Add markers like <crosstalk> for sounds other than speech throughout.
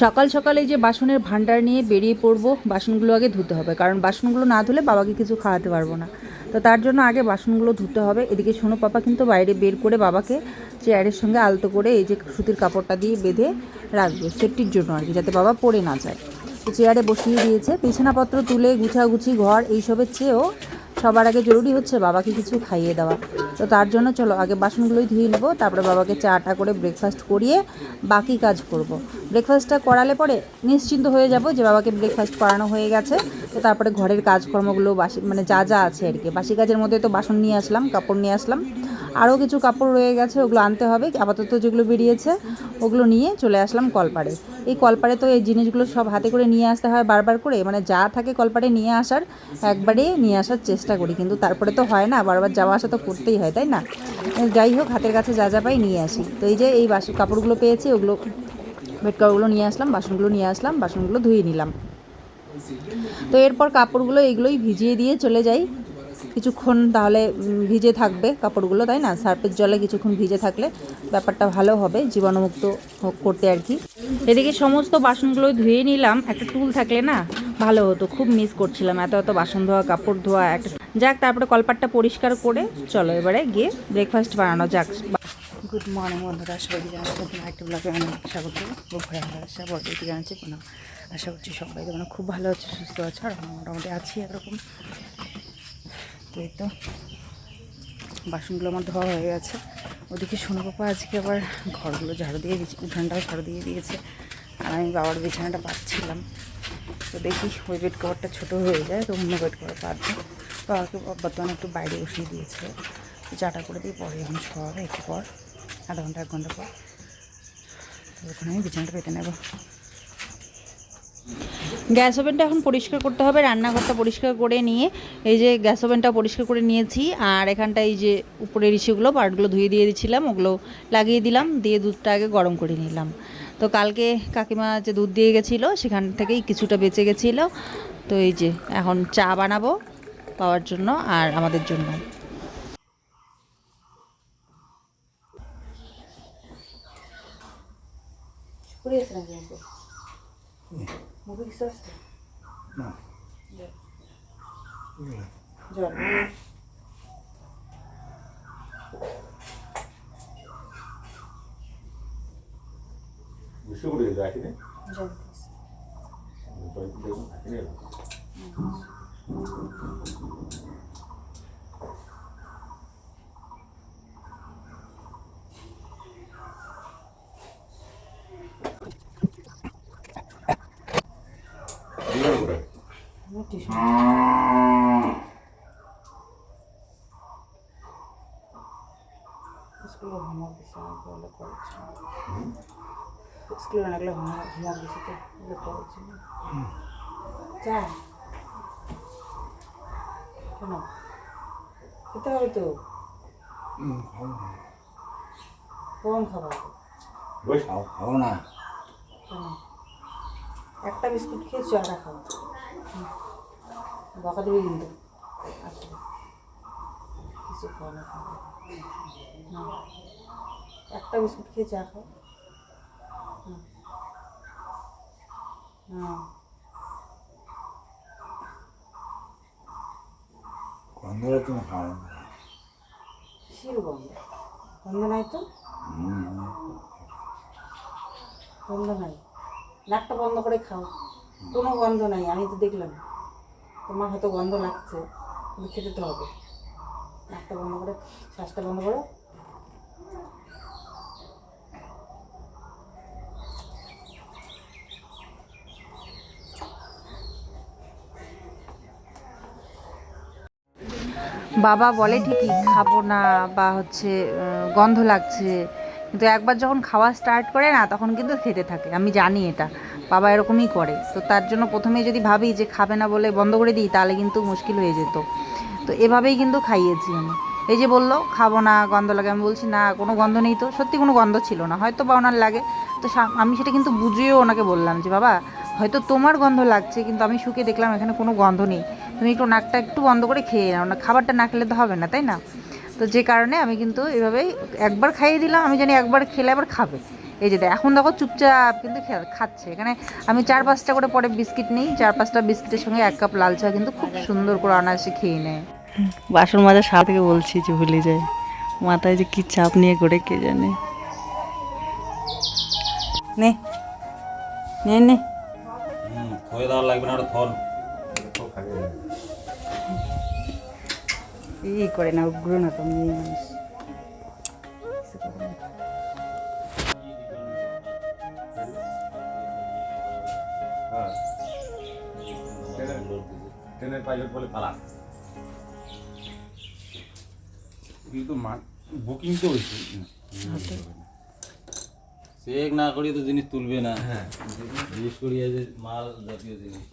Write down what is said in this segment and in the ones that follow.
সকাল সকাল এই যে বাসনের ভান্ডার নিয়ে বেরিয়ে পড়ব, বাসনগুলো আগে ধুতে হবে। কারণ বাসনগুলো না ধুলে বাবাকে কিছু খাওয়াতে পারব না। তো তার জন্য আগে বাসনগুলো ধুতে হবে। এদিকে সোনো পাপা কিন্তু বাইরে বের করে বাবাকে চেয়ারের সঙ্গে আলতো করে এই যে সুতির কাপড়টা দিয়ে বেঁধে রাখবে, সেফটির জন্য আর কি, যাতে বাবা পড়ে না যায়। চেয়ারে বসিয়ে দিয়েছে। বিছানাপত্র তুলে, গুছাগুছি, ঘর, এইসবের চেয়েও সবার আগে জরুরি হচ্ছে বাবাকে কিছু খাইয়ে দেওয়া। তো তার জন্য চলো আগে বাসনগুলোই ধুয়ে নেব, তারপরে বাবাকে চাটা করে ব্রেকফাস্ট করিয়ে বাকি কাজ করব। ব্রেকফাস্টটা করালে পরে নিশ্চিন্ত হয়ে যাব যে বাবাকে ব্রেকফাস্ট করানো হয়ে গেছে। তো তারপরে ঘরের কাজকর্মগুলো বাসি মানে যা যা আছে আর কি। বাসি কাজের মধ্যে তো বাসন নিয়ে আসলাম, কাপড় নিয়ে আসলাম। আরও কিছু কাপড় রয়ে গেছে, ওগুলো আনতে হবে, আপাতত যেগুলো বেরিয়েছে, ওগুলো নিয়ে চলে আসলাম কলপাড়ে। এই কলপাড়ে তো এই জিনিসগুলো সব হাতে করে নিয়ে আসতে হয় বারবার করে মানে যা থাকে কলপাড়ে নিয়ে আসার, একবারে নিয়ে আসার চেষ্টা করি, কিন্তু তারপরে তো হয় না, বারবার যাওয়া আসা তো করতেই হয়, তাই না? যাই হোক, হাতের কাছে যা যা পাই নিয়ে আসি। তো এই যে এই বাস, কাপড়গুলো পেয়েছি, ওগুলো বেড কাপড়গুলো নিয়ে আসলাম, বাসনগুলো নিয়ে আসলাম, বাসনগুলো ধুয়ে নিলাম। তো এরপর কাপড়গুলো এগুলোই ভিজিয়ে দিয়ে চলে যাই। কিছুক্ষণ তাহলে ভিজে থাকবে কাপড়গুলো, তাই না? সার্ফের জলে কিছুক্ষণ ভিজে থাকলে ব্যাপারটা ভালো হবে, জীবাণুমুক্ত করতে আর কি। এদিকে সমস্ত বাসনগুলো ধুয়ে নিলাম। একটা টুল থাকলে না ভালো হতো, খুব মিস করছিলাম। এত এত বাসন ধোয়া, কাপড় ধোয়া, একটা যাক, তারপরে কলপাটটা পরিষ্কার করে চলো এবারে গিয়ে ব্রেকফাস্ট বানানো যাক। গুড মর্নিং বন্ধুরা। সবাই জানাচ্ছি নতুন একটা ব্লগে অনেক স্বাগত ঘরে আসা বড়দিকে জানাচ্ছি কোনো আশা করছি সবাই মানে খুব ভালো আছে, সুস্থ আছে, আর মোটামুটি আছি একরকম। এই তো বাসনগুলো আমার ধোয়া হয়ে গেছে। ওদিকে সোনু পাপা আজকে আবার ঘরগুলো ঝাড়ু দিয়ে দিয়েছে, উঠানটাও ঝাড়ু দিয়ে দিয়েছে। আর আমি বাবার বিছানাটা পাচ্ছিলাম তো দেখি ওই বেড কভারটা ছোটো হয়ে যায়, তো অন্য বেড কভার পাতবে বাবাকে বর্তমানে একটু বাইরে বসিয়ে দিয়েছে। তো চাটা করে দিয়ে পরে এখন শোয়াবে একটু পর, আধা ঘণ্টা, এক ঘণ্টা পর। তো ওখানে আমি বিছানাটা পেতে নেব। গ্যাস ওভেনটা এখন পরিষ্কার করতে হবে, রান্নাঘরটা পরিষ্কার করে নিয়ে, এই যে গ্যাস ওভেনটা পরিষ্কার করে নিয়েছি, আর এখানটা এই যে উপরের ইস্যুগুলো, পার্টগুলো ধুয়ে দিয়ে দিয়েছিলাম ওগুলো লাগিয়ে দিলাম, দিয়ে দুধটা আগে গরম করে নিলাম। তো কালকে কাকিমা যে দুধ দিয়ে গেছিল, সেখান থেকেই কিছুটা বেঁচে গেছিল। তো এই যে এখন চা বানাবো পাওয়ার জন্য আর আমাদের জন্য। মুখে কিছু আসছে জল বুঝতে করে রাখিনি জল রাখিনি টিউশন স্কুলে হোমওয়ার্ক দিচ্ছে আমার বলে করেছি স্কুলে অনেকগুলো হোমওয়ার্ক হোমওয়ার্ক দিচ্ছে তো করেছি চা কেন? খেতে হবে তো? কম খাবার খাব না। একটা বিস্কুট খেয়ে চাটা খাও। বকা দেবে কিন্তু। আচ্ছা। কিছু খাও না একটা বিস্কুট খেয়ে চা খাও। গন্ধটা তুমি খাও কিসের গন্ধ গন্ধ নাই তো গন্ধ নাই নাকটা বন্ধ করে খাও কোনো গন্ধ নাই আমি তো দেখলাম তোমার হয়তো গন্ধ লাগছে খেতে তো হবে নাকটা বন্ধ করে শ্বাসটা বন্ধ করো বাবা বলে ঠিকই, খাব না বা হচ্ছে গন্ধ লাগছে। কিন্তু একবার যখন খাওয়া স্টার্ট করে না, তখন কিন্তু খেতে থাকে, আমি জানি এটা। বাবা এরকমই করে। তো তার জন্য প্রথমে যদি ভাবি যে খাবে না বলে বন্ধ করে দিই, তাহলে কিন্তু মুশকিল হয়ে যেত। তো এভাবেই কিন্তু খাইয়েছি আমি। এই যে বলল, খাব না, গন্ধ লাগে। আমি বলছি, না, কোনো গন্ধ নেই তো। সত্যি কোনো গন্ধ ছিল না, হয়তো বা ওনার লাগে। তো আমি সেটা কিন্তু বুঝিয়েও ওনাকে বললাম যে, বাবা, হয়তো তোমার গন্ধ লাগছে, কিন্তু আমি শুকে দেখলাম এখানে কোনো গন্ধ নেই। তুমি একটু নাকটা একটু বন্ধ করে খেয়ে নাও। না খাবারটা না খেলে তো হবে না তাই না? তো যে কারণে আমি কিন্তু এভাবেই একবার খাইয়ে দিলাম আমি জানি একবার খেলে আবার খাবে। এই যে এখন দেখো চুপচাপ কিন্তু খাচ্ছে। এখানে আমি চার পাঁচটা করে পরে বিস্কিট নিই চার পাঁচটা বিস্কিটের সঙ্গে এক কাপ লাল চা কিন্তু খুব সুন্দর করে অনায়াসে খেয়ে নেয়। বাসন মাজা সারা থেকে বলছি যে ভুলে যায় মাথায় যে কি চাপ নিয়ে করে কে জানে? নে নে নে। দেওয়া লাগবে না ই করে না উগ্র না তো মেয়ে মানুষ। কিছু করে না। হ্যাঁ ট্রেনের পাইলট বলে পালা। কিন্তু বুকিং তো হয়েছে। চেক না করিয়ে তো জিনিস তুলবে না। হ্যাঁ। জিনিস করিয়ে যে মাল জাতীয় জিনিস।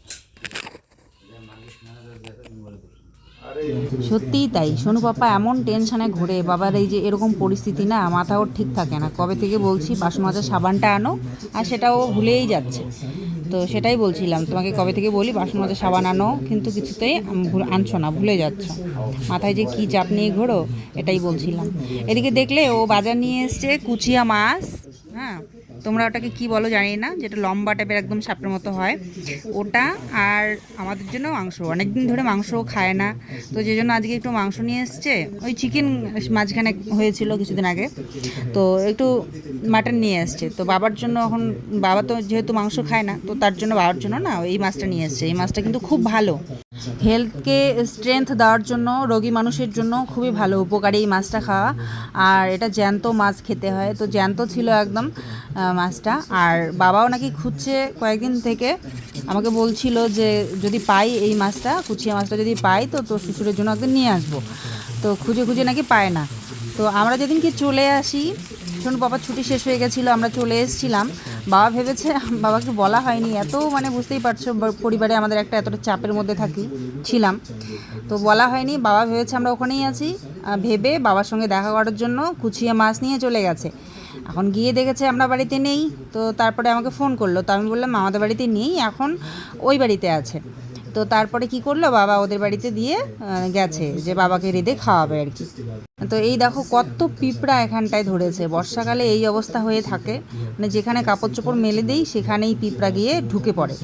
সত্যিই তাই। সোনু পাপা, এমন টেনশনে ঘোরে। বাবার এই যে এরকম পরিস্থিতি না মাথা ওর ঠিক থাকে না। কবে থেকে বলছি বাসন মাজার সাবানটা আনো, আর সেটাও ভুলেই যাচ্ছে। তো সেটাই বলছিলাম, তোমাকে কবে থেকে বলি বাসন মাজার সাবান আনো, কিন্তু কিছুতেই আনছো না, ভুলে যাচ্ছ। মাথায় যে কী চাপ নিয়ে ঘোরো, এটাই বলছিলাম। এদিকে দেখলে ও বাজার নিয়ে এসছে কুচিয়া মাছ হ্যাঁ? তোমরা ওটাকে কি বলো জানি না, যেটা লম্বা টাইপের একদম সাপের মতো হয়। ওটা আর আমাদের জন্য মাংস। অনেকদিন ধরে মাংস খায় না। তো যে জন্য আজকে একটু মাংস নিয়ে এসছে। ওই চিকেন মাঝখানে হয়েছিল কিছুদিন আগে। তো একটু মাটন নিয়ে এসছে। তো বাবার জন্য এখন, বাবা তো যেহেতু মাংস খায় না, তো তার জন্য বাবার জন্য না, এই মাছটা নিয়ে এসছে। এই মাছটা কিন্তু খুব ভালো। হেলথকে স্ট্রেংথ দেওয়ার জন্য, রোগী মানুষের জন্য খুবই ভালো, উপকারী এই মাছটা খাওয়া। আর এটা জ্যান্ত মাছ খেতে হয়, তো জ্যান্ত ছিল একদম মাছটা। আর বাবাও নাকি খুঁজছে কয়েকদিন থেকে, আমাকে বলছিল যে যদি পাই এই মাছটা, কুচিয়া মাছটা যদি পাই, তো তোর শ্বশুরের জন্য একদিন নিয়ে আসব। তো খুঁজে খুঁজে নাকি পায় না। তো আমরা যেদিনকে চলে আসি শোনো বাবার ছুটি শেষ হয়ে গেছিল, আমরা চলে এসেছিলাম। বাবা ভেবেছে, বাবাকে বলা হয়নি, এত মানে বুঝতেই পারছ পরিবারে আমাদের একটা এতটা চাপের মধ্যে থাকি, ছিলাম। তো বলা হয়নি, বাবা ভেবেছে আমরা ওখানেই আছি। ভেবে বাবার সঙ্গে দেখা করার জন্য কুচিয়ে মাছ নিয়ে চলে গেছে। এখন গিয়ে দেখেছে আমরা বাড়িতে নেই, তো তারপরে আমাকে ফোন করল। তো আমি বললাম, আমাদের বাড়িতে নেই, এখন ওই বাড়িতে আছে। তো তারপরে কি করল, বাবা ওদের বাড়িতে দিয়ে গেছে, যে বাবাকে রেঁধে খাওয়াবে আর কি। তো এই দেখো কত পিঁপড়া এখানটায় ধরেছে। বর্ষাকালে এই অবস্থা হয়ে থাকে। মানে যেখানে কাপড় চোপড় মেলে দেই, সেখানেই পিঁপড়া গিয়ে ঢুকে পড়ে।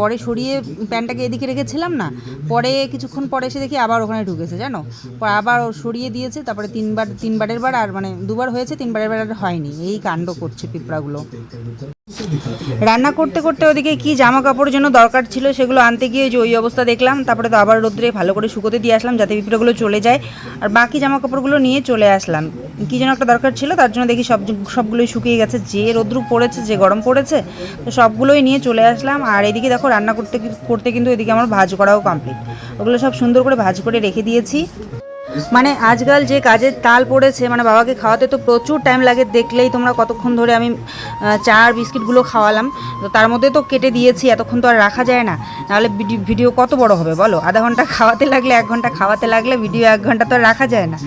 পরে সরিয়ে প্যান্টটাকে এদিকে রেখেছিলাম না, পরে কিছুক্ষণ পরে এসে দেখি আবার ওখানে ঢুকেছে, জানো? পরে আবার সরিয়ে দিয়েছে, তারপরে তিনবার, তিনবারের বার আর মানে দুবার হয়েছে, তিনবারের বার আর হয়নি। এই কাণ্ড করছে পিঁপড়াগুলো। রান্না করতে করতে ওদিকে কি জামা কাপড়ের জন্য দরকার ছিল সেগুলো আনতে গিয়ে যে ওই অবস্থা দেখলাম। তারপরে তো আবার রোদ্রে ভালো করে শুকোতে দিয়ে আসলাম যাতে পিঁপড়েগুলো চলে যায়। আর বাকি জামা কাপড়গুলো নিয়ে চলে আসলাম। কি যেন একটা দরকার ছিল, তার জন্য দেখি সব সবগুলোই শুকিয়ে গেছে। যে রোদ্রু পড়েছে, যে গরম পড়েছে, তো সবগুলোই নিয়ে চলে আসলাম। আর এদিকে দেখো, রান্না করতে করতে কিন্তু এদিকে আমার ভাজ করাও কমপ্লিট ওগুলো সব সুন্দর করে ভাজ করে রেখে দিয়েছি। মানে আজকাল যে কাজের তাল পড়েছে মানে বাবাকে খাওয়াতে তো প্রচুর টাইম লাগে। দেখলেই তোমরা কতক্ষণ ধরে আমি চা আর বিস্কিটগুলো খাওয়ালাম। তো তার মধ্যে তো কেটে দিয়েছি, এতক্ষণ তো আর রাখা যায় না। নাহলে ভিডিও কত বড় হবে বলো? আধা ঘণ্টা খাওয়াতে লাগলে এক ঘণ্টা, খাওয়াতে লাগলে ভিডিও এক ঘণ্টা তো আর রাখা যায় না।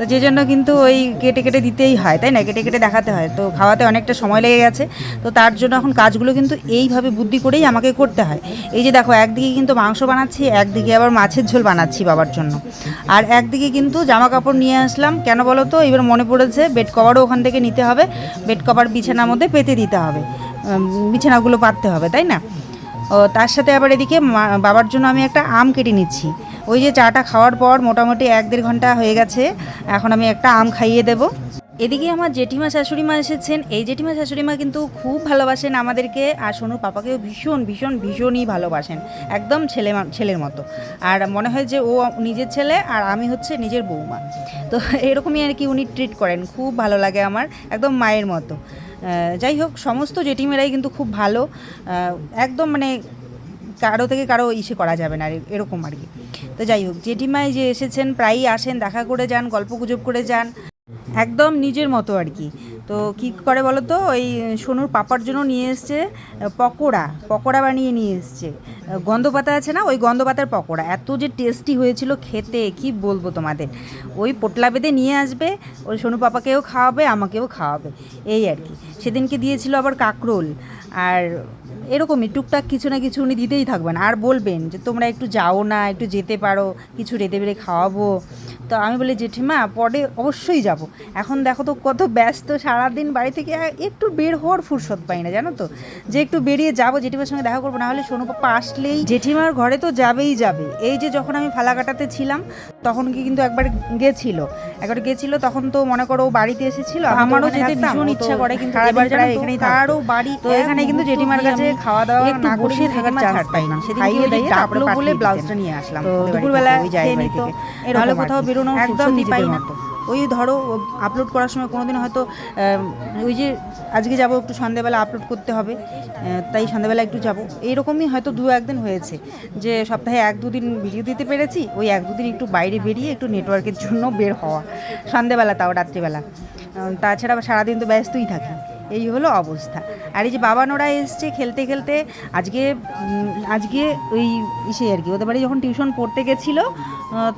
তো যে জন্য কিন্তু ওই কেটে কেটে দিতেই হয়, তাই না? কেটে কেটে দেখাতে হয়। তো খাওয়াতে অনেকটা সময় লেগে গেছে। তো তার জন্য এখন কাজগুলো কিন্তু এইভাবে বুদ্ধি করেই আমাকে করতে হয়। এই যে দেখো, একদিকে কিন্তু মাংস বানাচ্ছি, একদিকে আবার মাছের ঝোল বানাচ্ছি বাবার জন্য। আর একদিকে কিন্তু জামা কাপড় নিয়ে আসলাম। কেন বলো তো? এবার মনে পড়েছে, বেড কভারও ওখান থেকে নিতে হবে। বেড কভার বিছানার মধ্যে পেতে দিতে হবে। বিছানাগুলো পাততে হবে, তাই না? ও, তার সাথে আবার এদিকে বাবার জন্য আমি একটা আম কেটে নিচ্ছি। ওই যে চাটা খাওয়ার পর মোটামুটি এক দেড় ঘণ্টা হয়ে গেছে, এখন আমি একটা আম খাইয়ে দেবো। এদিকে আমার জেঠিমা শাশুড়ি মা এসেছেন। এই জেঠিমা শাশুড়ি মা কিন্তু খুব ভালোবাসেন আমাদেরকে। আর সোনু পাপাকেও ভীষণ ভীষণ, ভীষণই ভালোবাসেন। একদম ছেলে ছেলের মতো। আর মনে হয় যে ও নিজের ছেলে আর আমি হচ্ছে নিজের বৌমা। তো এরকমই আর কি উনি ট্রিট করেন। খুব ভালো লাগে আমার, একদম মায়ের মতো। যাই হোক, সমস্ত জেঠিমেরাই কিন্তু খুব ভালো। একদম মানে কারও থেকে কারও ইসে করা যাবে না, এরকম আর কি। তো যাই হোক জেঠিমাই যে এসেছেন প্রায়ই আসেন দেখা করে যান গল্প গুজব করে যান একদম নিজের মতো আর কি। তো কি করে বলো তো ওই সোনুর পাপার জন্য নিয়ে এসছে পকোড়া পকোড়া বানিয়ে নিয়ে এসছে। আহ, গন্ধপাতা আছে না? ওই গন্ধপাতার পকোড়া। এত যে টেস্টি হয়েছিল খেতে কি বলব তোমাদের? ওই পোটলা বেঁধে নিয়ে আসবে ওই সোনু পাপাকেও খাওয়াবে আমাকেও খাওয়াবে। এই আর কি। সেদিনকে দিয়েছিল আবার কাকরোল। আর এরকমই টুকটাক কিছু না কিছু উনি দিতেই থাকবেন। আর বলবেন যে তোমরা একটু যাও না একটু যেতে পারো কিছু রেঁধে বেড়ে খাওয়াবো। তো আমি বলি জেঠিমা পরে অবশ্যই যাব। এখন দেখো তো কত ব্যস্ত সারাদিন বাড়ি থেকে একটু বের হওয়ার ফুরসত পাই না জানো তো? যে একটু বেরিয়ে যাব জেঠিমার সঙ্গে দেখা করব না হলে সোনু পাপা আসলেই জেঠিমার ঘরে তো যাবেই যাবে। এই যে যখন আমি ফালাকাটাতে ছিলাম তখন কি কিন্তু একবার গেছিল। একবার গেছিল তখন তো মনে করো ও বাড়িতে এসেছিল আমারও যেতে ভীষণ ইচ্ছা করে কিন্তু এবার তারও বাড়ি তো এখানে কিন্তু জেঠিমার কাছে খাওয়া দাওয়া না বসে থাকার চান্স পাই না। খাইয়ে ওই যে তারপরে বলে বলে ব্লাউজটা নিয়ে আসলাম। দুপুরবেলা খেয়ে নিত। নাহলে কোথাও বেরোনো একদম পাই না মতো। ওই ধরো আপলোড করার সময় কোনোদিন হয়তো ওই যে আজকে যাব একটু সন্ধ্যেবেলা আপলোড করতে হবে তাই সন্ধ্যেবেলা একটু যাব। এইরকমই হয়তো দু একদিন হয়েছে যে সপ্তাহে এক দুদিন ভিডিও দিতে পেরেছি ওই এক দুদিন একটু বাইরে বেরিয়ে একটু নেটওয়ার্কের জন্য বের হওয়া। সন্ধ্যেবেলা তাও রাত্রিবেলা। তাছাড়া সারাদিন তো ব্যস্তই থাকি। এই হলো অবস্থা। আর এই যে বাবানোরা এসছে খেলতে খেলতে, আজকে আজকে ওই ইসে আর কি, ওদের বাড়ি যখন টিউশন পড়তে গেছিল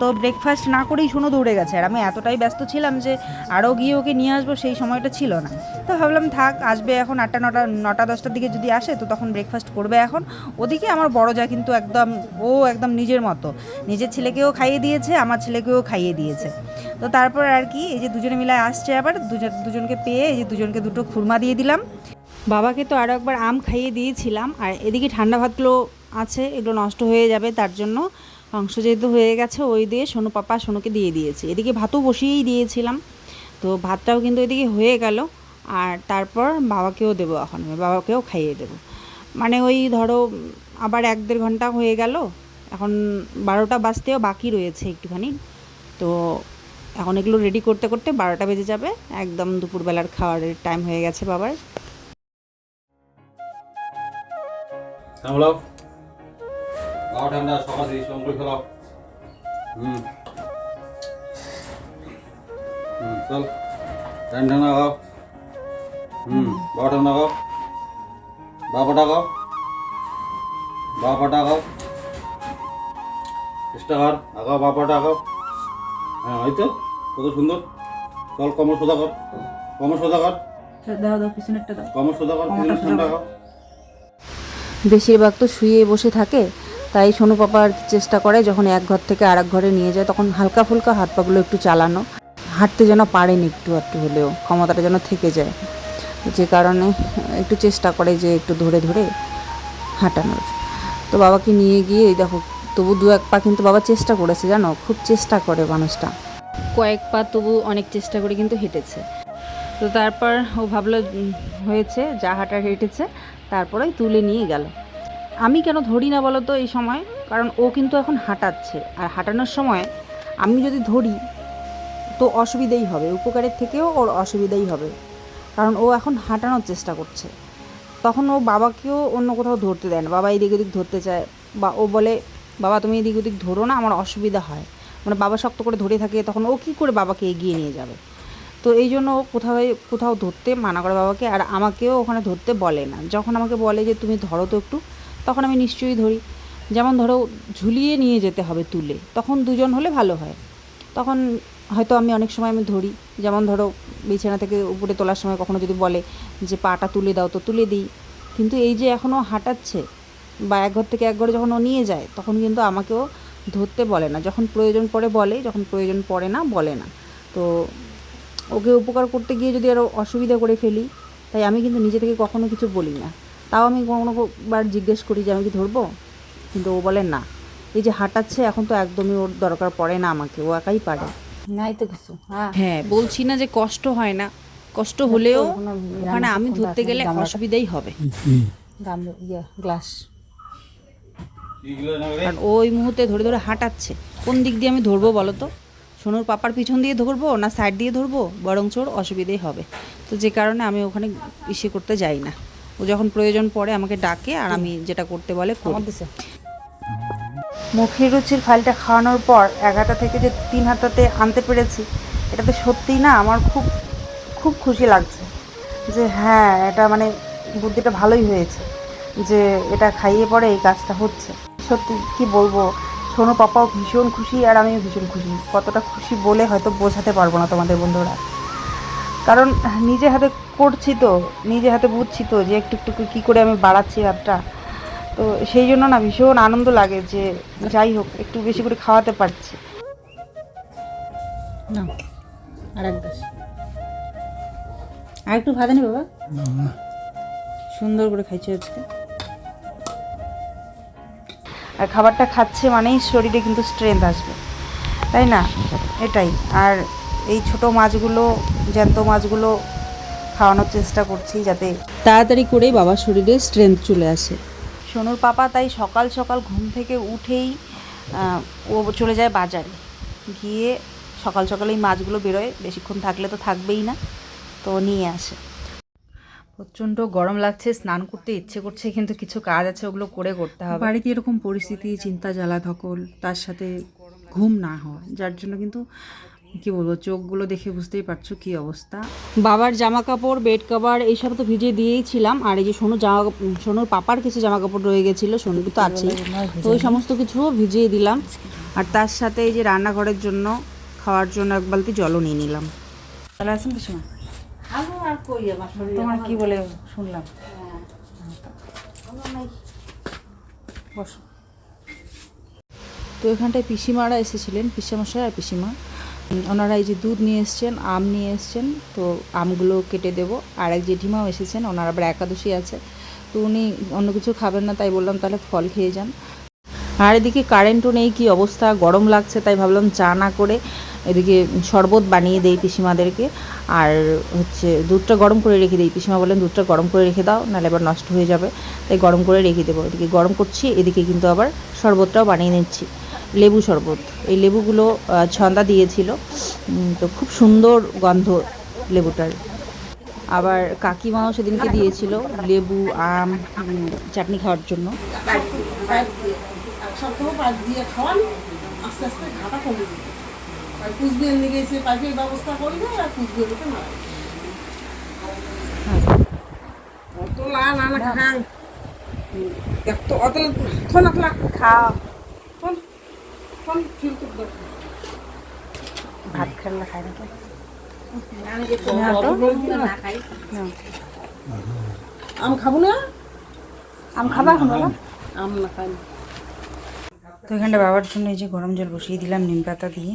তো ব্রেকফাস্ট না করেই শোনো দৌড়ে গেছে। আর আমি এতটাই ব্যস্ত ছিলাম যে আরও গিয়ে ওকে নিয়ে আসব সেই সময়টা ছিল না। তো ভাবলাম থাক, আসবে এখন আটটা, নটা নটা, দশটার দিকে যদি আসে, তো তখন ব্রেকফাস্ট করবে এখন। ওদিকে আমার বড় যা কিন্তু একদম, ও একদম নিজের মতো। নিজের ছেলেকেও খাইয়ে দিয়েছে, আমার ছেলেকেও খাইয়ে দিয়েছে। তো তারপর আর কি, এই যে দুজনে মিলে আসছে আবার দুজন দুজনকে পেয়ে এই যে দুজনকে দুটো খুরমা দিয়ে দিলাম। বাবাকে তো আরও একবার আম খাইয়ে দিয়েছিলাম, আর এদিকে ঠান্ডা ভাতগুলো আছে, এগুলো নষ্ট হয়ে যাবে তার জন্য। মাংস যেহেতু হয়ে গেছে, ওই দিয়ে সোনু পাপা সোনুকে দিয়ে দিয়েছি। এদিকে ভাতও বসিয়েই দিয়েছিলাম, তো ভাতটাও কিন্তু এদিকে হয়ে গেল, আর তারপর বাবাকেও দেবো এখন, বাবাকেও খাইয়ে দেবো। মানে ওই ধরো, আবার এক দেড় ঘণ্টা হয়ে গেল, এখন বারোটা বাজতেও বাকি রয়েছে একটুখানি, তো এখন এগুলো রেডি করতে করতে বারোটা বেজে যাবে। একদম দুপুরবেলার খাওয়ারের টাইম হয়ে গেছে বাবার। ঠান্ডা হুম। চল। খাও। হুম বাবাটা বাবাটা খাও। চেষ্টা কর আগাও বাবাটা আগাও হ্যাঁ ওই তো। কত সুন্দর? চল কমর সোজা কর। কমর সোজা কর। দাও দাও পিছনেরটা দাও। কমর সোজা কর কমরটা ঠান্ডা কর। বেশিরভাগ তো শুয়ে বসে থাকে তাই সোনু পাপা আর চেষ্টা করে যখন এক ঘর থেকে আরেক ঘরে নিয়ে যায় তখন হালকা ফুলকা হাত পাগুলো একটু চালানো। হাঁটতে যেন পারেন একটু একটু হলেও ক্ষমতাটা যেন থেকে যায়। যে কারণে একটু চেষ্টা করে যে একটু ধরে ধরে হাঁটানোর। তো বাবাকে নিয়ে গিয়ে দেখো তবু দু এক পা কিন্তু বাবা চেষ্টা করেছে জানো? খুব চেষ্টা করে মানুষটা। কয়েক পা তবু অনেক চেষ্টা করে কিন্তু হেঁটেছে। তো তারপর ও ভাবলো হয়েছে, যা হাঁটা হেঁটেছে তারপরে তুলে নিয়ে গেল। আমি কেন ধরি না বলো তো এই সময়? কারণ ও কিন্তু এখন হাঁটাচ্ছে। আর হাঁটানোর সময় আমি যদি ধরি, তো অসুবিধাই হবে। উপকারের থেকেও ওর অসুবিধাই হবে। কারণ ও এখন হাঁটানোর চেষ্টা করছে। তখন ও বাবাকেও অন্য কোথাও ধরতে দেয় না। বাবা এদিক ওদিক ধরতে চায়। বা ও বলে, বাবা, তুমি এদিক ওদিক ধরো না, আমার অসুবিধা হয়। মানে বাবা শক্ত করে ধরে থাকে, তখন ও কী করে বাবাকে এগিয়ে নিয়ে যাবে? তো এই জন্য ও কোথাও কোথাও ধরতে মানা করে বাবাকে, আর আমাকেও ওখানে ধরতে বলে না। যখন আমাকে বলে যে, তুমি ধরো তো একটু, তখন আমি নিশ্চয়ই ধরি। যেমন ধরো, ঝুলিয়ে নিয়ে যেতে হবে তুলে, তখন দুজন হলে ভালো হয়। তখন হয়তো আমি অনেক সময় আমি ধরি। যেমন ধরো, বিছানা থেকে উপরে তোলার সময় কখনো যদি বলে যে, পাটা তুলে দাও তো, তুলে দিই। কিন্তু এই যে এখনও হাঁটাচ্ছে, বা এক ঘর থেকে এক ঘরে যখন ও নিয়ে যায়, তখন কিন্তু আমাকেও ধরতে বলে না। যখন প্রয়োজন পড়ে বলে যখন প্রয়োজন পড়ে না বলে না। তো ওকে উপকার করতে গিয়ে যদি আরও অসুবিধা করে ফেলি তাই আমি কিন্তু নিজে থেকে কখনো কিছু বলি না। তাও আমি কোনো বার জিজ্ঞেস করি যে আমি কি ধরবো? কিন্তু ও বলে না। এই যে হাঁটাচ্ছে এখন তো একদমই ওর দরকার পড়ে না আমাকে। ও একাই পারে। নাই তো কিছু। হ্যাঁ হ্যাঁ বলছি না যে কষ্ট হয় না। কষ্ট হলেও ওখানে আমি ধরতে গেলে অসুবিধাই হবে। ইয়ে গ্লাস। কারণ ওই মুহূর্তে ধরে ধরে হাঁটাচ্ছে। কোন দিক দিয়ে আমি ধরবো বলো তো? সোনুর পাপার পিছন দিয়ে ধরবো না সাইড দিয়ে ধরবো? বরং চোর অসুবিধেই হবে। তো যে কারণে আমি ওখানে ইসে করতে যাই না। ও যখন প্রয়োজন পড়ে আমাকে ডাকে আর আমি যেটা করতে বলে মুখের রুচির ফাইলটা খাওয়ানোর পর এক হাতা থেকে যে তিন হাতাতে আনতে পেরেছি এটাতে সত্যিই না আমার খুব খুব খুশি লাগছে। যে হ্যাঁ এটা মানে বুদ্ধিটা ভালোই হয়েছে। যে এটা খাইয়ে পরে এই কাজটা হচ্ছে। সত্যি কি বলব? সোনু পাপাও ভীষণ খুশি আর আমিও ভীষণ খুশি। কতটা খুশি বলে হয়তো বোঝাতে পারব না তোমাদের বন্ধুরা। কারণ নিজে হাতে করছি তো নিজে হাতে বুঝছি তো যে একটু একটু কী করে আমি বাড়াচ্ছি ভাতটা তো সেই জন্য না ভীষণ আনন্দ লাগে যে যাই হোক একটু বেশি করে খাওয়াতে পারছি। না আর এক গ্লাস। আর একটু ভাত নি বাবা সুন্দর করে খাইছে আজকে। আর খাবারটা খাচ্ছে মানেই শরীরে কিন্তু স্ট্রেংথ আসবে, তাই না? এটাই। আর এই ছোট মাছগুলো, জ্যান্ত মাছগুলো খাওয়ানোর চেষ্টা করছি যাতে তাড়াতাড়ি করেই বাবার শরীরে স্ট্রেংথ চলে আসে। সোনুর পাপা তাই সকাল সকাল ঘুম থেকে উঠেই ও চলে যায় বাজারে। গিয়ে সকাল সকালেই মাছগুলো বেরোয়, বেশিক্ষণ থাকলে তো থাকবেই না, তো নিয়ে আসে। প্রচণ্ড গরম লাগছে স্নান করতে ইচ্ছে করছে কিন্তু কিছু কাজ আছে ওগুলো করে করতে হবে। বাড়িতে এরকম পরিস্থিতি চিন্তা জ্বালা ধকল তার সাথে ঘুম না হওয়া যার জন্য কিন্তু কি বলব চোখগুলো দেখে বুঝতেই পারছ কি অবস্থা। বাবার জামা কাপড় বেড কভার এইসব তো ভিজিয়ে দিয়েই ছিলাম আর এই যে সোনু জামা সোনুর পাপার কিছু জামা কাপড় রয়ে গেছিল সোনু তো আছেই তো ওই সমস্ত কিছুও ভিজিয়ে দিলাম আর তার সাথে এই যে রান্নাঘরের জন্য খাওয়ার জন্য এক বালতি জলও নিয়ে নিলাম। তাহলে আসেন তোমার কি বলে শুনলাম। বসো। তো এখানটায় পিসিমারা এসেছিলেন পিসেমশাই আর পিসিমা। ওনারা এই যে দুধ নিয়ে এসছেন আম নিয়ে এসছেন তো আমগুলো কেটে দেবো। আর এক জেঠিমাও এসেছেন ওনার আবার একাদশী আছে। তো উনি অন্য কিছু খাবেন না তাই বললাম তাহলে ফল খেয়ে যান। আর এদিকে কারেন্টও নেই কি অবস্থা? গরম লাগছে তাই ভাবলাম চা না করে এদিকে শরবত বানিয়ে দেই পিসিমাদেরকে। আর হচ্ছে দুধটা গরম করে রেখে দিই। পিসিমা বলেন দুধটা গরম করে রেখে দাও, নাহলে আবার নষ্ট হয়ে যাবে। তাই গরম করে রেখে দেবো। এদিকে গরম করছি, এদিকে কিন্তু আবার শরবতটাও বানিয়ে নিচ্ছি। লেবু শরবত, এই লেবুগুলো ছন্দা দিয়েছিল। তো খুব সুন্দর গন্ধ লেবুটার। আবার কাকিমাও সেদিনকে দিয়েছিল লেবু, আম চাটনি খাওয়ার জন্য। খাওয়ান, আস্তে আস্তে ঘাটা কমে আর কুচবিহার নিয়ে গেছে পাইপের ব্যবস্থা করবে আর কুচবিহারকে মারা না না তো থন খাও। থন থন ফিল তো দরকার ভাত খেলা খায় না তো। আম খাব না? আম খাবা আম না খাই তো এখানটা বাবার জন্য এই যে গরম জল বসিয়ে দিলাম নিম পাতা দিয়ে।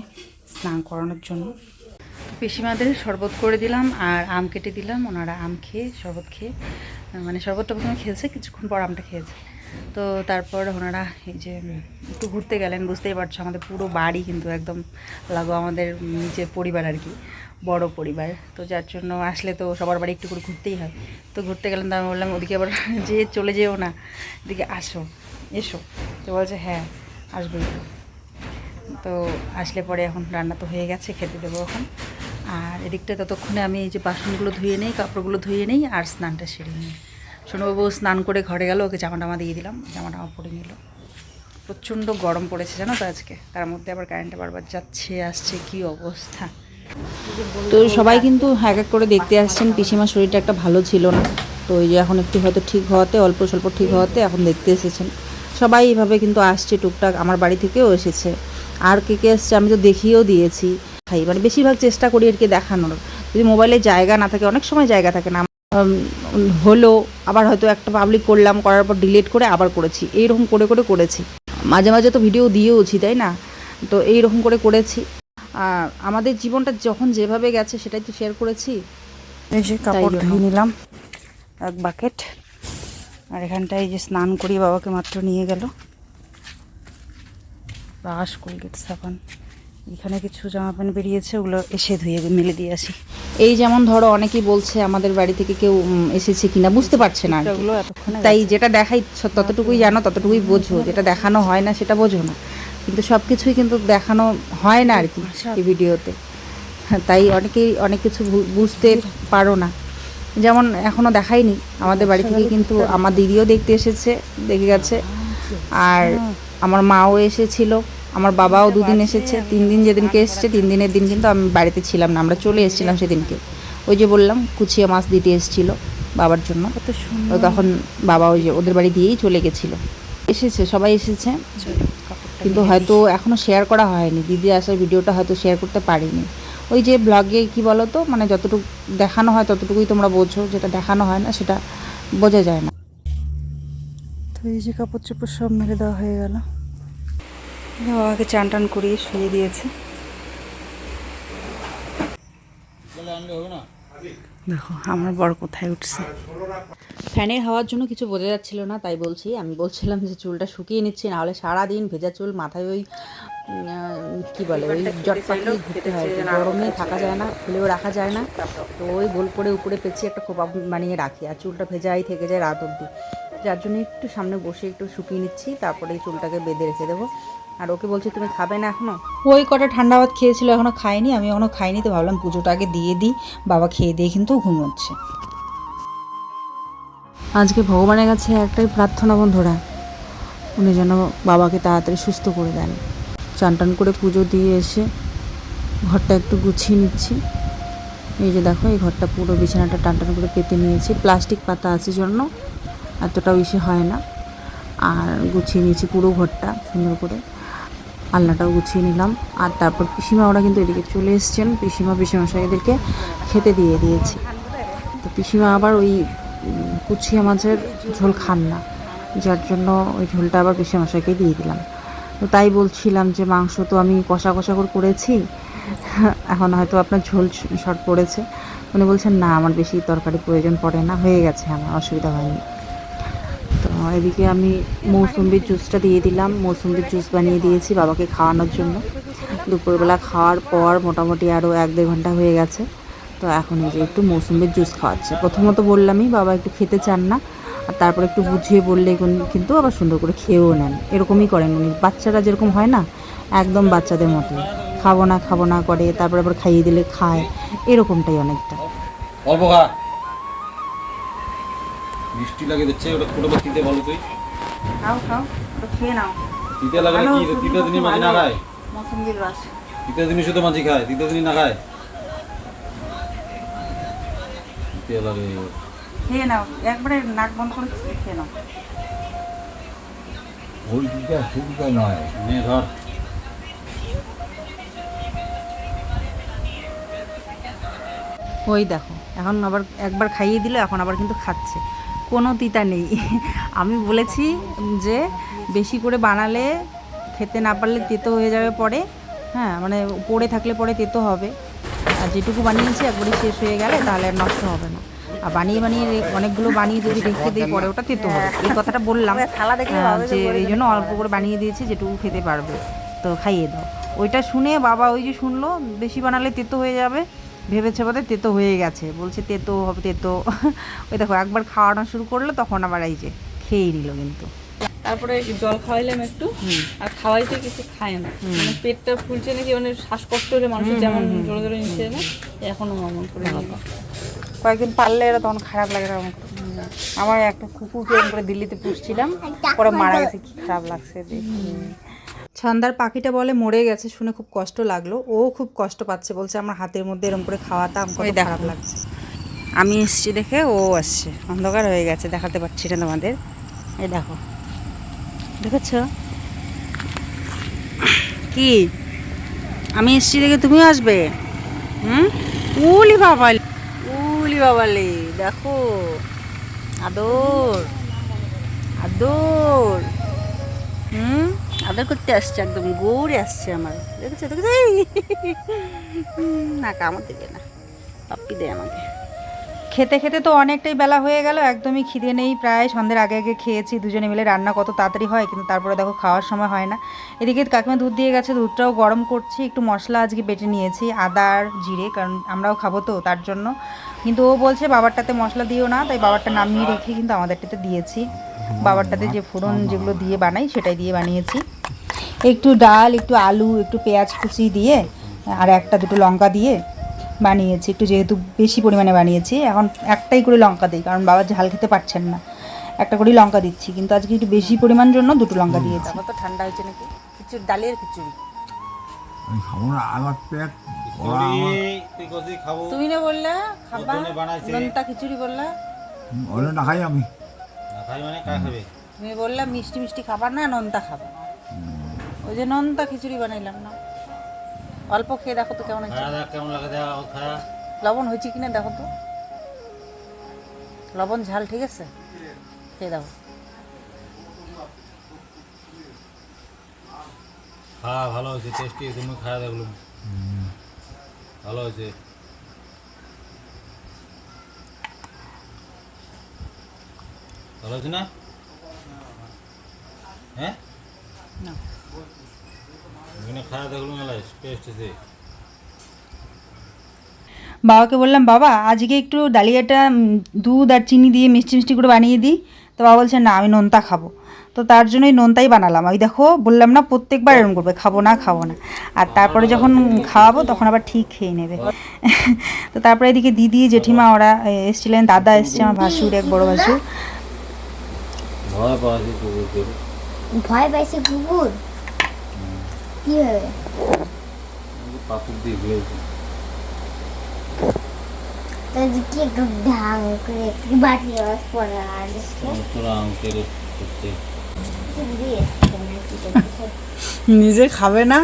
স্নান করানোর জন্য। পিসিমাদের শরবত করে দিলাম আর আম কেটে দিলাম, ওনারা আম খেয়ে শরবত খেয়ে মানে শরবতটা প্রথমে খেয়েছে কিছুক্ষণ পর আমটা খেয়েছে। তো তারপর ওনারা এই যে, একটু ঘুরতে গেলেন, বুঝতেই পারছ, আমাদের পুরো বাড়ি কিন্তু একদম লাগো আমাদের নিজের পরিবার আর কি, বড় পরিবার। তো যার জন্য আসলে তো সবার বাড়ি একটু করে ঘুরতেই হয়। তো ঘুরতে গেলেন তো আমি বললাম, ওদিকে আবার যে চলে যেও না, এদিকে আসো, এসো। তো বলছে হ্যাঁ আসবেই। তো আসলে পরে এখন রান্না তো হয়ে গেছে, খেতে দেবো এখন। আর এদিকটা ততক্ষণে আমি এই যে বাসনগুলো ধুয়ে নেই, কাপড়গুলো ধুয়ে নেই আর স্নানটা সেরে নিই। সোনুবাবু স্নান করে ঘরে গেল, ওকে জামা টামা দিয়ে দিলাম, জামা টামা পরে নিল। প্রচণ্ড গরম পড়েছে জানো তো আজকে, তার মধ্যে আবার কারেন্টটা বারবার যাচ্ছে, আসছে, কি অবস্থা। তো সবাই কিন্তু এক এক করে দেখতে আসছেন পিসিমার শরীরটা একটা ভালো ছিল না। তো ওই যে এখন একটু হয়তো ঠিক হওয়াতে, অল্প স্বল্প ঠিক হওয়াতে এখন দেখতে এসেছেন। সবাই এইভাবে কিন্তু আসছে, টুকটাক আমার বাড়ি থেকেও এসেছে। আর কে কে এসছে আমি তো দেখিয়েও দিয়েছি। খাই মানে বেশিরভাগ চেষ্টা করি আর কি দেখানোর। যদি মোবাইলে জায়গা না থাকে অনেক সময় জায়গা থাকে না। হলো আবার হয়তো একটা পাবলিক করলাম করার পর ডিলিট করে আবার করেছি। এইরকম করে করে করেছি। মাঝে মাঝে তো ভিডিও দিয়েওছি তাই না? তো এইরকম করে করেছি। আমাদের জীবনটা যখন যেভাবে গেছে সেটাই তো শেয়ার করেছি। এই যে কাপড় ধুয়ে নিলাম এক বাকেট আর এখানটায় যে স্নান করিয়ে বাবাকে মাত্র নিয়ে গেল। ব্রাশ কোলগেট সাবান এখানে কিছু জামা প্যান্ট বেরিয়েছে ওগুলো এসে ধুয়ে মেলে দিয়ে আসি। এই যেমন ধরো অনেকেই বলছে আমাদের বাড়ি থেকে কেউ এসেছে কিনা বুঝতে পারছে না আর কি। তাই যেটা দেখাই ততটুকুই জানো ততটুকুই বোঝো যেটা দেখানো হয় না সেটা বোঝো না। কিন্তু সব কিছুই কিন্তু দেখানো হয় না আর কি এই ভিডিওতে। হ্যাঁ, তাই অনেকেই অনেক কিছু বুঝতে পারো না। যেমন এখনও দেখাইনি আমাদের বাড়ি থেকে কিন্তু আমার দিদিও দেখতে এসেছে দেখে গেছে। আর আমার মাও এসেছিল। আমার বাবাও দুদিন এসেছে তিন দিন যেদিনকে এসেছে তিন দিনের দিন কিন্তু আমি বাড়িতে ছিলাম না আমরা চলে এসেছিলাম সেদিনকে। ওই যে বললাম কুচিয়া মাছ দিতে এসেছিল বাবার জন্য। তো তখন বাবা ওই যে ওদের বাড়ি দিয়েই চলে গেছিল। এসেছে সবাই এসেছে। কিন্তু হয়তো এখনও শেয়ার করা হয়নি। দিদি আসার ভিডিওটা হয়তো শেয়ার করতে পারিনি। ওই যে ব্লগে কি বলো তো মানে যতটুকু দেখানো হয় ততটুকুই তোমরা বোঝো যেটা দেখানো হয় না সেটা বোঝা যায় না। তো এই যে কাপড় চোপড় সব মেরে দেওয়া হয়ে গেল। বাবাকে চান টান করিয়ে শুয়ে দিয়েছে। দেখো, আমার বড় কোথায় উঠছে। ফ্যানের হাওয়ার জন্য কিছু বোঝা যাচ্ছিল না, তাই বলছি, আমি বলছিলাম যে চুলটা শুকিয়ে নিচ্ছি নাহলে সারাদিন ভেজা চুল মাথায় ওই কি বলে, ওই জট পাকিয়ে ঘুরতে হয় গরমে থাকা যায় না, খুলেও রাখা যায় না। তো ওই গোল করে উপরে পেঁচিয়ে একটা খোপা বানিয়ে রাখি, আর চুলটা ভেজাই থেকে যায় রাত অবধি। যার জন্য একটু সামনে বসে একটু শুকিয়ে নিচ্ছি, তারপরে চুলটাকে বেঁধে রেখে দেবো। আর ওকে বলছি, তুমি খাবে না এখনও? ওই কটা ঠান্ডা ভাত খেয়েছিল, এখনও খাইনি আমি এখনও খাইনি তো, ভাবলাম পুজোটা আগে দিয়ে দিই। বাবা খেয়ে দিয়ে কিন্তু ঘুমোচ্ছে। আজকে ভগবানের কাছে একটাই প্রার্থনা বন্ধুরা, উনি যেন বাবাকে তাড়াতাড়ি সুস্থ করে দেন। চান টান করে পুজো দিয়ে এসে ঘরটা একটু গুছিয়ে নিচ্ছি। এই যে দেখো, এই ঘরটা পুরো বিছানাটা টান টান করে পেতে নিয়েছি। প্লাস্টিক পাতা আছে জন্য, এতটাও ইসে হয় না। আর গুছিয়ে নিয়েছি পুরো ঘরটা সুন্দর করে। আলনাটাও গুছিয়ে নিলাম। আর তারপর পিসিমা ওরা কিন্তু এদিকে চলে এসছেন। পিসিমা পিসিমশাইদেরকে খেতে দিয়ে দিয়েছি। তো পিসিমা আবার ওই কুচিয়া মাছের ঝোল খান না। যার জন্য ওই ঝোলটা আবার পিসিমশাইকে দিয়ে দিলাম। তো তাই বলছিলাম যে মাংস তো আমি কষা কষা করে করেছি। <laughs> এখন হয়তো আপনার ঝোল শর্ট পড়েছে। উনি বলছেন, না, আমার বেশি তরকারি প্রয়োজন পড়ে না। হয়ে গেছে, আমার অসুবিধা হয়নি। এদিকে আমি মৌসুম্বির জুসটা দিয়ে দিলাম। মৌসুম্বির জুস বানিয়ে দিয়েছি বাবাকে খাওয়ানোর জন্য। দুপুরবেলা খাওয়ার পর মোটামুটি আরও এক দেড় ঘণ্টা হয়ে গেছে। তো এখন এই যে একটু মৌসুম্বির জুস খাওয়াচ্ছে। প্রথমত বললামই বাবা একটু খেতে চান না, আর তারপর একটু বুঝিয়ে বললে কোন- কিন্তু আবার সুন্দর করে খেয়েও নেন। এরকমই করেন উনি। বাচ্চারা যেরকম হয় না, একদম বাচ্চাদের মতো। খাব না খাব না করে, তারপর আবার খাইয়ে দিলে খায়। এরকমটাই অনেকটা। অল্প খা মিষ্টি লাগে দিচ্ছে ওটা ছোটো তিতে বলো তুই। খাও খাও খেয়ে নাও। তিতে লাগে কি তিতে দিনই মাঝি না খায়? মৌসুম্বির রস। তিতে দিনই শুধু মাঝি খায় তিতে দিনই না খায়? তিতে লাগে। খেয়ে নাও একবারে নাক বন্ধ করে খেয়ে নাও। ওই দিকটা সুবিধা নয়। নে ধর। ওই দেখো এখন আবার একবার খাইয়ে দিল এখন আবার কিন্তু খাচ্ছে। কোনো তিতা নেই। আমি বলেছি যে বেশি করে বানালে খেতে না পারলে তেতো হয়ে যাবে পরে। হ্যাঁ মানে পড়ে থাকলে পরে তেতো হবে। আর যেটুকু বানিয়েছি একবারই শেষ হয়ে গেলে তাহলে আর নষ্ট হবে না। আর বানিয়ে বানিয়ে অনেকগুলো বানিয়ে যদি রেখে দিই পরে ওটা তেতো হবে। এই কথাটা বললাম যে এই জন্য অল্প করে বানিয়ে দিয়েছি যেটুকু খেতে পারবে। তো খাইয়ে দাও। ওইটা শুনে বাবা ওই যে শুনলো বেশি বানালে তেতো হয়ে যাবে। ভেবেছে বোধহয় তেতো হয়ে গেছে। বলছে তেতো হবে তেতো। <laughs> ওই দেখো একবার খাওয়ানো শুরু করল তখন আবার এই যে খেয়েই নিল কিন্তু। তারপরে জল খাওয়াইলাম একটু আর খাওয়াইতে কিছু খায় না। মানে পেটটা ফুলছে নাকি মানে শ্বাসকষ্ট হলে মানুষের যেমন জোরে জোরে নিচ্ছে না এখনও অমন করে কয়েকদিন পারলে এরা তখন খারাপ লাগে এরকম আমার একটা এরকম করে দিল্লিতে পুষছিলাম পরে মারা গেছে কি খারাপ লাগছে দেখি। ছন্দার পাখিটা বলে মরে গেছে শুনে খুব কষ্ট লাগল। ও খুব কষ্ট পাচ্ছে বলছে আমার হাতের মধ্যে এরকম করে খাওয়াতাম কত খারাপ লাগছে। আমি এসছি দেখে ও আসছে অন্ধকার হয়ে গেছে দেখাতে পারছি না তোমাদের। এই দেখো। দেখেছ? কি? আমি এসছি দেখে তুমিও আসবে? হুম? উলি বাবা উলি বাবালে দেখো। আদর আদর। আদর করতে আসছে, একদম গৌরে আসছে আমার। দেখেছ? দেখেছ? না, কামড় দেবে না। পাপ্পি দেয় আমাকে। খেতে খেতে তো অনেকটাই বেলা হয়ে গেল, একদমই খিদে নেই প্রায়। সন্ধ্যের আগে আগে খেয়েছি, দুজনে মিলে রান্না কত তাড়াতাড়ি হয়, কিন্তু তারপরে দেখো খাওয়ার সময় হয় না। এদিকে কাকিমা দুধ দিয়ে গেছে, দুধটাও গরম করছি, একটু মশলা আজকে বেটে নিয়েছি, আদা আর জিরে, কারণ আমরাও খাব তো তার জন্য। কিন্তু ও বলছে, বাবারটাতে মশলা দিও না তাই বাবারটা নামিয়ে রেখে কিন্তু আমাদেরটাতে দিয়েছি। বাবারটাতে যে ফোড়ন যেগুলো দিয়ে বানাই সেটাই দিয়ে বানিয়েছি। একটু ডাল একটু আলু একটু পেঁয়াজ কুচি দিয়ে আর একটা দুটো লঙ্কা দিয়ে বানিয়েছি। একটু যেহেতু বেশি পরিমাণে বানিয়েছি এখন একটাই করে লঙ্কা দিই কারণ বাবা ঝাল খেতে পারছেন না। একটা করেই লঙ্কা দিচ্ছি কিন্তু আজকে একটু বেশি পরিমাণ জন্য দুটো লঙ্কা দিয়েছি। তো ঠান্ডা হয়েছে নাকি? খিচুড়ি ডালের খিচুড়ি। তুমি না বললা খাবা খিচুড়ি বললা। না খাই আমি। খাই মানে কায় খাবে? তুমি বললা মিষ্টি মিষ্টি খাবার না নোনতা খাবা। ওই যে নোনতা খিচুড়ি বানাইলাম না। অল্প খেয়ে দেখো তো কেমন হয়েছে। কেমন লাগে দেখ খায়া লবণ হয়েছে কিনা দেখো তো। লবণ ঝাল ঠিক আছে? খেয়ে দেখো হ্যাঁ ভালো হয়েছে টেস্টি তুমি খায়া দেখল ভালো হয়েছে। ভালো হয়েছে না? হ্যাঁ? না। এখানে দেখল মেলা টেস্ট আছে বাবাকে বললাম বাবা আজকে একটু ডালিয়াটা দুধ আর চিনি দিয়ে মিষ্টি মিষ্টি করে বানিয়ে দিই। তো বাবা বলছে না আমি নোনতা খাব। তো তার জন্যই নোনতাই বানালাম। ওই দেখো বললাম না প্রত্যেকবার এরকম করবে খাব না খাব না। আর তারপরে যখন খাওয়াবো তখন আবার ঠিক খেয়ে নেবে। <laughs> তো তারপরে এদিকে দিদি জেঠিমা ওরা এসছিলেন দাদা এসছে আমার ভাসুর এক বড় ভাসুর। ভয় কুকুরকে ভয় পাইছে কুকুর কি হবে পাথর দিয়ে ঘুরেছে কি একটু ঢাং করে একটু বাটি আওয়াজ পড়ে আর তোরা আমাকে করতে নিজে খাবে না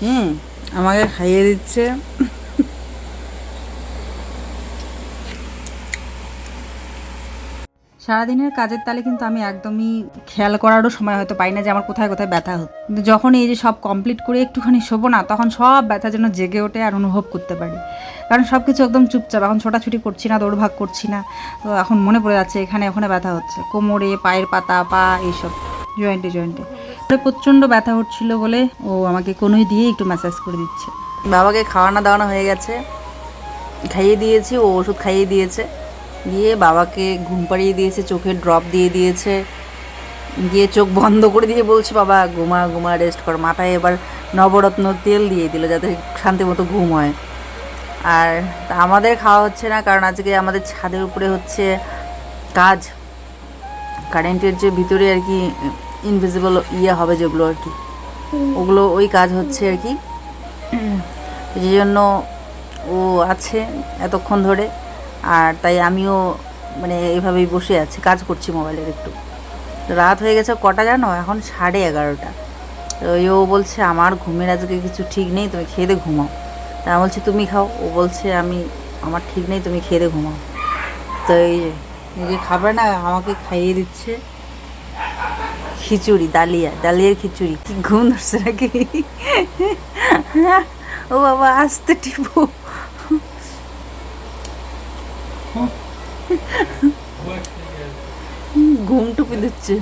হুম আমাকে খাইয়ে দিচ্ছে সারাদিনের কাজের তালে কিন্তু আমি একদমই খেয়াল করারও সময় হয়তো পাই না যে আমার কোথায় কোথায় ব্যথা হচ্ছে। কিন্তু যখন এই যে সব কমপ্লিট করে একটুখানি শোবো না, তখন সব ব্যথা যেন জেগে ওঠে আর অনুভব করতে পারি। কারণ সব কিছু একদম চুপচাপ, এখন ছোটাছুটি করছি না, দৌড়ভাগ করছি না, তো এখন মনে পড়ে যাচ্ছে এখানে ওখানে ব্যথা হচ্ছে, কোমরে, পায়ের পাতা, পা, এইসব জয়েন্টে জয়েন্টে প্রচণ্ড ব্যথা হচ্ছিল বলে ও আমাকে কোনোই দিয়ে একটু ম্যাসাজ করে দিচ্ছে। বাবাকে খাওয়ানো দাওয়ানো হয়ে গেছে, খাইয়ে দিয়েছি, ও ওষুধ খাইয়ে দিয়েছে। দিয়ে বাবাকে ঘুম পাড়িয়ে দিয়েছে চোখে ড্রপ দিয়ে দিয়েছে। গিয়ে চোখ বন্ধ করে দিয়ে বলছে বাবা ঘুমা ঘুমা রেস্ট কর। মাথায় এবার নবরত্ন তেল দিয়ে দিল যাতে শান্তি মতো ঘুম হয়। আর তা আমাদের খাওয়া হচ্ছে না কারণ আজকে আমাদের ছাদের উপরে হচ্ছে কাজ। কারেন্টের যে ভিতরে আর কি ইনভিজিবল ইয়ে হবে যেগুলো আর কি ওগুলো ওই কাজ হচ্ছে আর কি। সেই জন্য ও আছে এতক্ষণ ধরে। আর তাই আমিও মানে এইভাবেই বসে আছি, কাজ করছি মোবাইলের একটু। রাত হয়ে গেছে কটা জানো? এখন সাড়ে এগারোটা। ও বলছে, আমার ঘুমের আজকে কিছু ঠিক নেই, তুমি খেয়ে দে ঘুমাও। তা আমি বলছি, তুমি খাও। ও বলছে, আমি, আমার ঠিক নেই, তুমি খেয়ে দে ঘুমাও। তো এই যে খাবার না আমাকে খাইয়ে দিচ্ছে খিচুড়ি, ডালিয়া, ডালিয়ার খিচুড়ি। কি ঘুম ধরছে নাকি? ও বাবা, আসতে টিপো। ঘুম টুপি দিচ্ছে।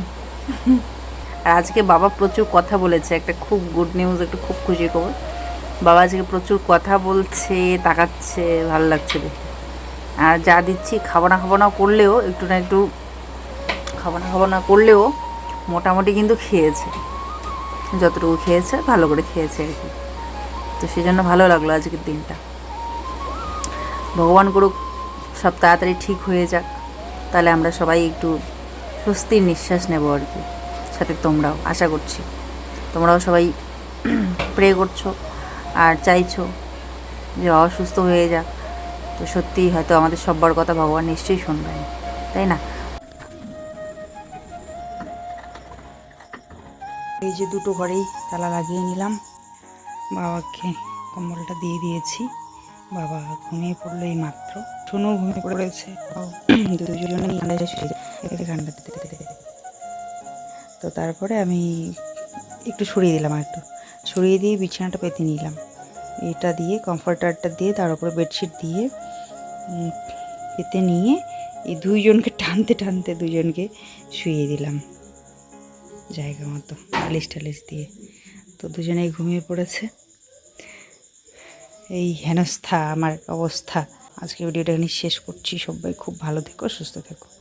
আর আজকে বাবা প্রচুর কথা বলেছে, একটা খুব গুড নিউজ একটা খুব খুশি খবর। বাবা আজকে প্রচুর কথা বলছে, তাকাচ্ছে, ভালো লাগছে দেখে। আর যা দিচ্ছি খাব না খাব না করলেও, একটু না একটু খাব না খাব না করলেও মোটামুটি কিন্তু খেয়েছে। যতটুকু খেয়েছে, ভালো করে খেয়েছে আর কি। তো সেই জন্য ভালো লাগল আজকের দিনটা। ভগবান করুক সব তাড়াতাড়ি ঠিক হয়ে যাক। তাহলে আমরা সবাই একটু স্বস্তির নিঃশ্বাস নেব আর কি। সাথে তোমরাও, আশা করছি। তোমরাও সবাই <clears throat> প্রে করছ আর চাইছো যে বাবা সুস্থ হয়ে যাক। তো সত্যিই হয়তো আমাদের সব্বার কথা ভগবান নিশ্চয়ই শুনবেন, তাই না? এই যে দুটো ঘরেই তালা লাগিয়ে নিলাম। বাবাকে কম্বলটা দিয়ে দিয়েছি। বাবা ঘুমিয়ে পড়ল এই মাত্র। শোনো ঘুমিয়ে পড়েছে। দুজনে ঠান্ডায় শুয়ে ঠান্ডা তো তারপরে আমি একটু সরিয়ে দিলাম আর একটু সরিয়ে দিয়ে বিছানাটা পেতে নিলাম। এটা দিয়ে কমফর্টারটা দিয়ে তার উপরে বেডশিট দিয়ে পেতে নিয়ে এই দুইজনকে টানতে টানতে দুজনকে শুয়ে দিলাম। জায়গা মতো বালিশ টালিশ দিয়ে। তো দুজনেই ঘুমিয়ে পড়েছে। এই হেনস্থা, আমার অবস্থা। আজকে ভিডিওটা এখানে শেষ করছি। সবাই খুব ভালো থেকো, সুস্থ থেকো।